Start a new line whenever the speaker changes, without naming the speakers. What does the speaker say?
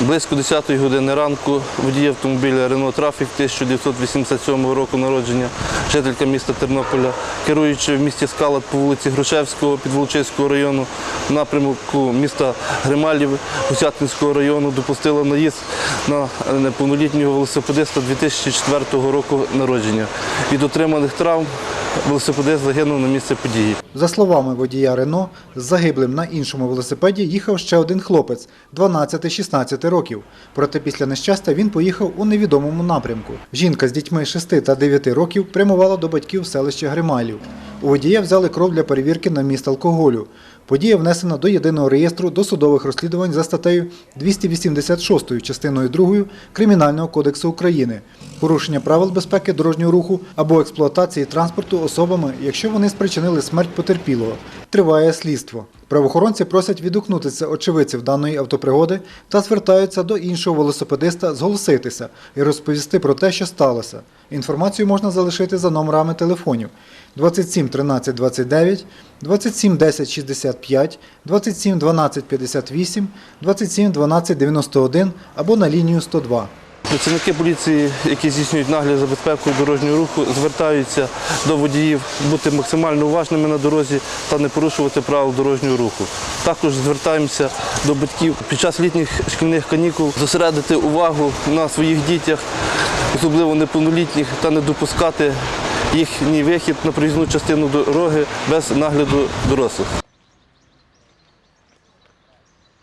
Близько 10 години ранку водій автомобіля Renault Traffic 1987 року народження, жителька міста Тернополя, керуючи в місті Скалат по вулиці Грушевського під Підволочиського району, в напрямку міста Грималів Гусятинського району, допустила наїзд на неповнолітнього велосипедиста 2004 року народження. Від отриманих травм велосипедист загинув на місці події.
За словами водія Рено, з загиблим на іншому велосипеді їхав ще один хлопець 12-16 років. Проте після нещастя він поїхав у невідомому напрямку. Жінка з дітьми 6 та 9 років прямувала до батьків в селище Грималів. У водія взяли кров для перевірки на міст алкоголю. Подія внесена до єдиного реєстру досудових розслідувань за статтею 286 частиною 2 Кримінального кодексу України. Порушення правил безпеки дорожнього руху або експлуатації транспорту особами, якщо вони спричинили смерть потерпілого. Триває слідство. Правоохоронці просять відгукнутися очевидців даної автопригоди та звертаються до іншого велосипедиста зголоситися і розповісти про те, що сталося. Інформацію можна залишити за номерами телефонів 27 13 29, 27 10 65, 27 12 58, 27 12 91 або на лінію 102.
Працівники поліції, які здійснюють нагляд за безпекою дорожнього руху, звертаються до водіїв бути максимально уважними на дорозі та не порушувати правил дорожнього руху. Також звертаємося до батьків під час літніх шкільних канікул зосередити увагу на своїх дітях, особливо неповнолітніх, та не допускати їхній вихід на проїзну частину дороги без нагляду дорослих.